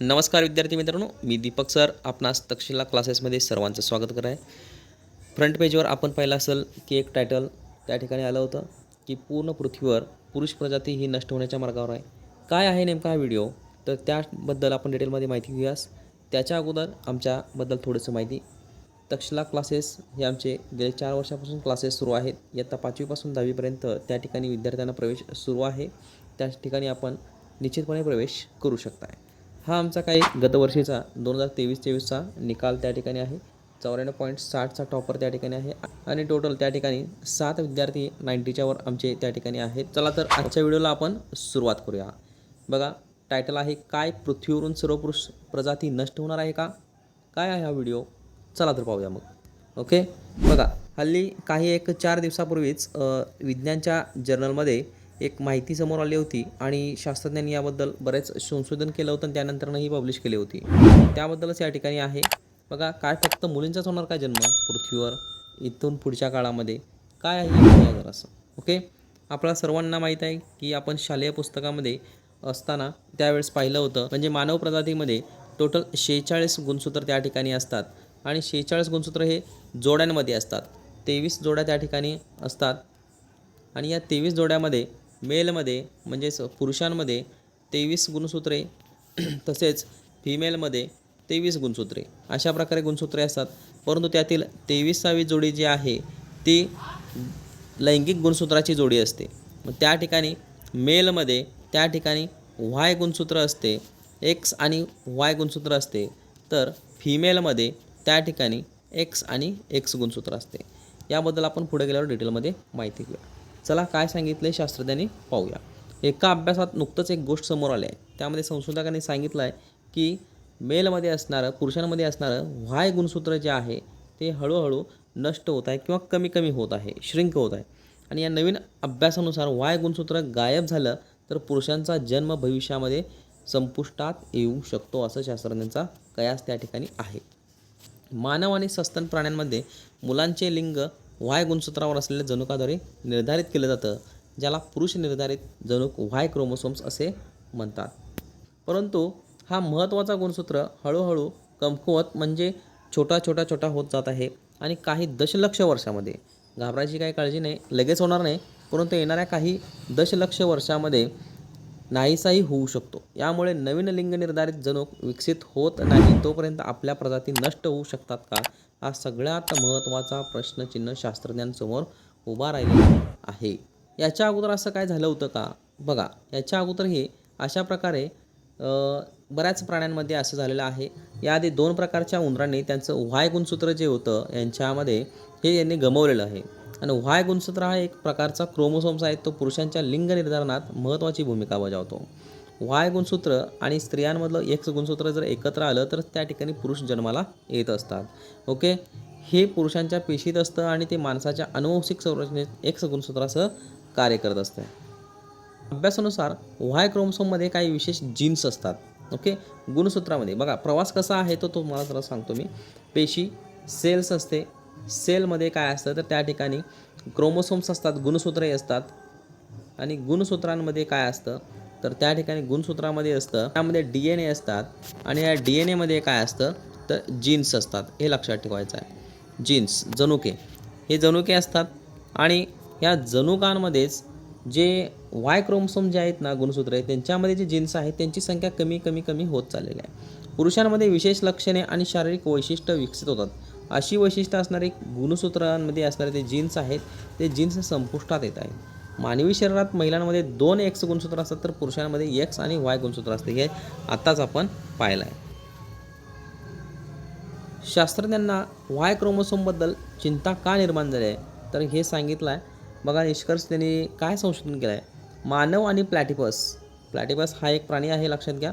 नमस्कार विद्यार्थी मित्रांनो मी दीपक सर आपणास तक्षशिला क्लासेसमध्ये सर्वांचं स्वागत करत आहे. फ्रंट पेजवर आपण पाहिलं असेल की एक टायटल त्या ठिकाणी आलं होतं की पूर्ण पृथ्वीवर पुरुष प्रजाती ही नष्ट होण्याच्या मार्गावर आहे. काय आहे नेमका हा व्हिडिओ तर त्याबद्दल आपण डिटेलमध्ये माहिती घेऊयास. त्याच्या अगोदर आमच्याबद्दल थोडंसं माहिती. तक्षशिला क्लासेस हे आमचे गेले चार वर्षापासून क्लासेस सुरू आहेत. इयत्ता पाचवीपासून दहावीपर्यंत त्या ठिकाणी विद्यार्थ्यांना प्रवेश सुरू आहे. त्या ठिकाणी आपण निश्चितपणे प्रवेश करू शकता हा आमचा काही गतवर्षीचा दोन हजार तेवीस चोवीसचा निकाल त्या ठिकाणी आहे. चौऱ्याण्णव पॉईंट साठचा टॉपर त्या ठिकाणी आहे आणि टोटल त्या ठिकाणी सात विद्यार्थी नाईन्टीच्या वर आमचे त्या ठिकाणी आहेत. चला तर आजच्या व्हिडिओला आपण सुरुवात करूया. बघा टायटल आहे काय पृथ्वीवरून सर्व पुरुष प्रजाती नष्ट होणार आहे का? काय आहे हा व्हिडिओ? चला तर पाहूया मग. ओके बघा हल्ली काही एक चार दिवसापूर्वीच विज्ञानच्या जर्नलमध्ये एक माहिती समोर आली होती आणि शास्त्रज्ञांनी याबद्दल बरेच संशोधन केलं होतं आणि त्यानंतरनं ही पब्लिश केली होती. त्याबद्दलच या ठिकाणी आहे. बघा काय फक्त मुलींचाच होणार काय जन्म? पृथ्वीवर इथून पुढच्या काळामध्ये. काय आहे असं? जरासं ओके आपल्या सर्वांना माहीत आहे की आपण शालेय पुस्तकामध्ये असताना त्यावेळेस पाहिलं होतं म्हणजे मानव प्रजातीमध्ये टोटल शेहेचाळीस गुणसूत्र त्या ठिकाणी असतात. आणि शेहेचाळीस गुणसूत्र हे जोड्यांमध्ये असतात. तेवीस जोड्या त्या ठिकाणी असतात. आणि या तेवीस जोड्यामध्ये मेलमध्ये म्हणजेच पुरुषांमध्ये तेवीस गुणसूत्रे तसेच फिमेलमध्ये तेवीस गुणसूत्रे. अशा प्रकारे गुणसूत्रे असतात. परंतु त्यातील तेवीसावी जोडी जी आहे ती लैंगिक गुणसूत्राची जोडी असते. मग त्या ठिकाणी मेलमध्ये त्या ठिकाणी व्हाय गुणसूत्र असते एक्स आणि वाय गुणसूत्र असते. तर फिमेलमध्ये त्या ठिकाणी एक्स आणि एक्स गुणसूत्र असते. याबद्दल आपण पुढे गेल्यावर डिटेलमध्ये माहिती घेऊया चला काय सांगितले शास्त्रज्ञांनी? पाहूया. एका अभ्यासात नुकतंच एक गोष्ट समोर आली आहे. त्यामध्ये संशोधकांनी सांगितलं आहे की मेलमध्ये असणारं पुरुषांमध्ये असणारं व्हाय गुणसूत्र जे आहे ते हळूहळू नष्ट होत आहे किंवा कमी कमी होत आहे श्रिंक होत आहे. आणि या नवीन अभ्यासानुसार वाय गुणसूत्र गायब झालं तर पुरुषांचा जन्म भविष्यामध्ये संपुष्टात येऊ शकतो असं शास्त्रज्ञांचा कयास त्या ठिकाणी आहे. मानव आणि सस्तन प्राण्यांमध्ये मुलांचे लिंग वाय गुणसूत्रावर असलेल्या जनुकाद्वारे निर्धारित केलं जातं ज्याला पुरुष निर्धारित जनुक वाय क्रोमोसोम्स असे म्हणतात. परंतु हा महत्त्वाचा गुणसूत्र हळूहळू कमकुवत म्हणजे छोटा छोटा छोटा होत जात आहे आणि काही दशलक्ष वर्षामध्ये. घाबरायची काही काळजी नाही लगेच होणार नाही परंतु येणाऱ्या काही दशलक्ष वर्षामध्ये नाहीसाही होऊ शकतो. यामुळे नवीन लिंग निर्धारित जनुक विकसित होत नाही तोपर्यंत आपल्या प्रजाती नष्ट होऊ शकतात का? हा सगळ्यात महत्त्वाचा प्रश्नचिन्ह शास्त्रज्ञांसमोर उभा राहिलेला आहे. याच्या अगोदर असं काय झालं होतं का? बघा याच्या अगोदर हे अशा प्रकारे बऱ्याच प्राण्यांमध्ये असं झालेलं आहे. याआधी दोन प्रकारच्या उंदरांनी त्यांचं व्हाय गुणसूत्र जे होतं यांच्यामध्ये हे यांनी गमवलेलं आहे. आणि व्हाय गुणसूत्र हा एक प्रकारचा क्रोमोसोम्स आहे तो पुरुषांच्या लिंग निर्धारणात महत्त्वाची भूमिका बजावतो. वाय गुणसूत्र आणि स्त्रियांमधलं एक्स गुणसूत्र जर एकत्र आलं तर त्या ठिकाणी पुरुष जन्माला येत असतात. ओके हे पुरुषांच्या पेशीत असतं आणि ते माणसाच्या अनुवंशिक संरचनेत एक्स गुणसूत्रासह कार्य करत असतं. अभ्यासानुसार व्हाय क्रोमसोममध्ये काही विशेष जीन्स असतात. ओके गुणसूत्रामध्ये. बघा प्रवास कसा आहे तो तुम्हाला जरा सांगतो मी. पेशी सेल्स असते सेलमध्ये काय असतं तर त्या ठिकाणी क्रोमोसोम्स असतात गुणसूत्रही असतात. आणि गुणसूत्रांमध्ये काय असतं तर त्या ठिकाणी गुणसूत्रामध्ये असतं त्यामध्ये डी एन ए असतात आणि या डी एन एमध्ये काय असतं तर जीन्स असतात. हे लक्षात ठेवायचं आहे. जीन्स जनुके. हे जनुके असतात आणि या जनुकांमध्येच जे वाय क्रोमसोम जे आहेत ना गुणसूत्र त्यांच्यामध्ये जे जीन्स आहेत त्यांची संख्या कमी कमी कमी होत चाललेली आहे. पुरुषांमध्ये विशेष लक्षणे आणि शारीरिक वैशिष्ट्य विकसित होतात. अशी वैशिष्ट्य असणारे गुणसूत्रांमध्ये असणारे ते जीन्स आहेत ते जीन्स संपुष्टात येत आहेत. मानवी शरीरात महिलांमध्ये दोन एक्स गुणसूत्र असतात तर पुरुषांमध्ये एक्स आणि वाय गुणसूत्र असते. हे आत्ताच आपण पाहिलं आहे शास्त्रज्ञांना वाय क्रोमोसोमबद्दल चिंता का निर्माण झाली आहे? तर हे सांगितलं आहे बघा निष्कर्ष त्यांनी काय संशोधन केलं आहे मानव आणि प्लॅटिपस. प्लॅटिपस हा एक प्राणी आहे लक्षात घ्या.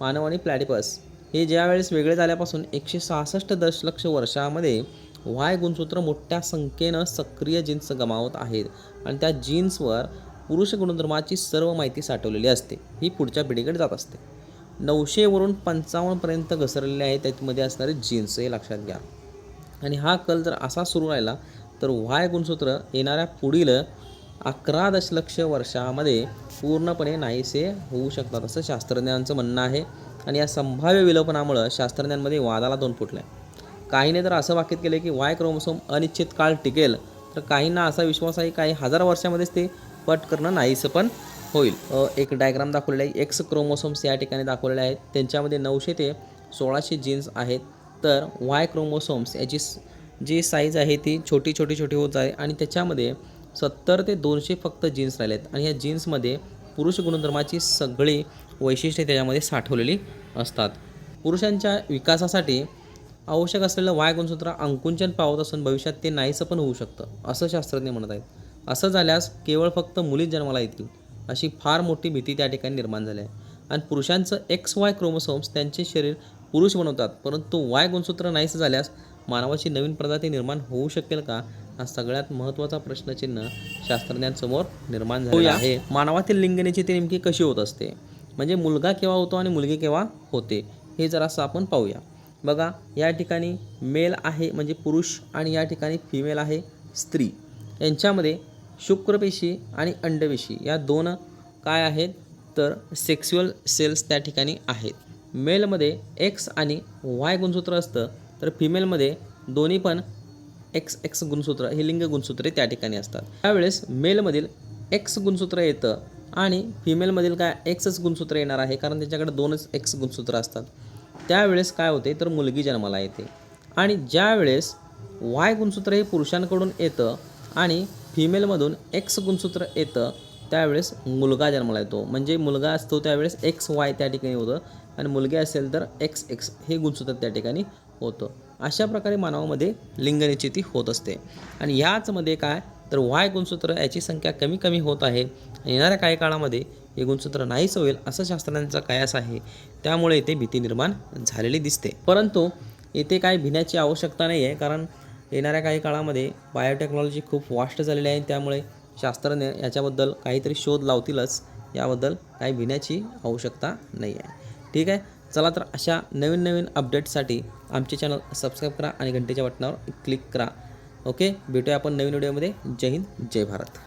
मानव आणि प्लॅटिपस. हे ज्यावेळेस वेगळे झाल्यापासून एकशे सहासष्ट दशलक्ष वर्षामध्ये वाय गुणसूत्र मोठ्या संख्येनं सक्रिय जीन्स गमावत आहेत आणि त्या जीन्सवर पुरुष गुणधर्माची सर्व माहिती साठवलेली असते. ही पुढच्या पिढीकडे जात असते. नऊशेवरून पंचावन्नपर्यंत घसरलेले आहे त्यामध्ये असणारे जीन्स हे लक्षात घ्या. आणि हा कल जर असा सुरू राहिला तर वाय गुणसूत्र येणाऱ्या पुढील अकरा दशलक्ष वर्षामध्ये पूर्णपणे नाहीसे होऊ शकतात असं शास्त्रज्ञांचं म्हणणं आहे. आणि या संभाव्य विलोपनामुळं शास्त्रज्ञांमध्ये वादाला दोन फुटले. काहीने तर असं वाक्य केलं की वाय क्रोमोसोम अनिश्चित काळ टिकेल. तर काहींना असा विश्वास आहे काही हजार वर्षामध्येच ते पट करणं नाहीसं पण होईल. एक डायग्राम दाखवलेला आहे. एक्स क्रोमोसोम्स या ठिकाणी दाखवलेले आहेत. त्यांच्यामध्ये नऊशे ते सोळाशे जीन्स आहेत. तर वाय क्रोमोसोम्स याची जी साईज आहे ती छोटी छोटी छोटी होत आहे आणि त्याच्यामध्ये सत्तर ते दोनशे फक्त जीन्स राहिलेत. आणि या जीन्समध्ये पुरुष गुणधर्माची सगळी वैशिष्ट्ये त्याच्यामध्ये साठवलेली असतात. पुरुषांच्या विकासासाठी आवश्यक असलेलं वाय गुणसूत्र अंकुंचन पावत असून भविष्यात ते नाहीसं पण होऊ शकतं असं शास्त्रज्ञ म्हणत आहेत. असं झाल्यास केवळ फक्त मुलीच जन्माला येतील अशी फार मोठी भीती त्या ठिकाणी निर्माण झाली आहे. आणि पुरुषांचं एक्स वाय क्रोमोसोम्स त्यांचे शरीर पुरुष बनवतात परंतु वाय गुणसूत्र नाहीसं झाल्यास मानवाची नवीन प्रजाती निर्माण होऊ शकेल का हा सगळ्यात महत्त्वाचा प्रश्नचिन्ह शास्त्रज्ञांसमोर निर्माण झालेला आहे. मानवातील लिंगनेची ते नेमकी कशी होत असते? म्हणजे मुलगा केव्हा होतो आणि मुलगी केव्हा होते हे जरासं आपण पाहूया. बघा या ठिकाणी मेल आहे म्हणजे पुरुष आणि या ठिकाणी फिमेल आहे स्त्री. यांच्यामध्ये शुक्रपेशी आणि अंडपेशी या दोन काय आहेत? तर सेक्स्युअल सेल्स त्या ठिकाणी आहेत. मेलमध्ये एक्स आणि वाय गुणसूत्र असतं तर फिमेलमध्ये दोन्ही पण एक्स एक्स गुणसूत्र हे लिंग गुणसूत्रे त्या ठिकाणी असतात. त्यावेळेस मेलमधील एक्स गुणसूत्र येतं आणि फिमेलमधील काय एक्सच गुणसूत्र येणार आहे कारण त्याच्याकडे दोनच एक्स गुणसूत्र असतात. त्यावेळेस काय होते तर मुलगी जन्माला येते. आणि ज्यावेळेस वाय गुणसूत्र हे पुरुषांकडून येतं आणि फिमेलमधून एक्स गुणसूत्र येतं त्यावेळेस मुलगा जन्माला येतो. म्हणजे मुलगा असतो त्यावेळेस एक्स वाय त्या ठिकाणी होतं आणि मुलगी असेल तर एक्स एक्स हे गुणसूत्र त्या ठिकाणी होतं. अशा प्रकारे मानवामध्ये लिंगनिश्चिती होत असते. आणि ह्याचमध्ये काय तर वाय गुणसूत्र याची संख्या कमी कमी होत आहे. येणाऱ्या काही काळामध्ये हे गुणसूत्र नाहीच होईल असं शास्त्रांचा कयास आहे. त्यामुळे येथे भीती निर्माण झालेली दिसते. परंतु येथे काय भिण्याची आवश्यकता नाही आहे कारण येणाऱ्या काही काळामध्ये बायोटेक्नॉलॉजी खूप वास्ट झालेली आहे त्यामुळे शास्त्रज्ञ याच्याबद्दल काहीतरी शोध लावतीलच. याबद्दल काही भिण्याची आवश्यकता नाही आहे ठीक आहे? चला तर अशा नवीन नवीन अपडेट्ससाठी आमचे चॅनल सबस्क्राईब करा आणि घंटेच्या बटनावर क्लिक करा. ओके? भेटूया आपण नवीन व्हिडिओमध्ये जय हिंद जय भारत.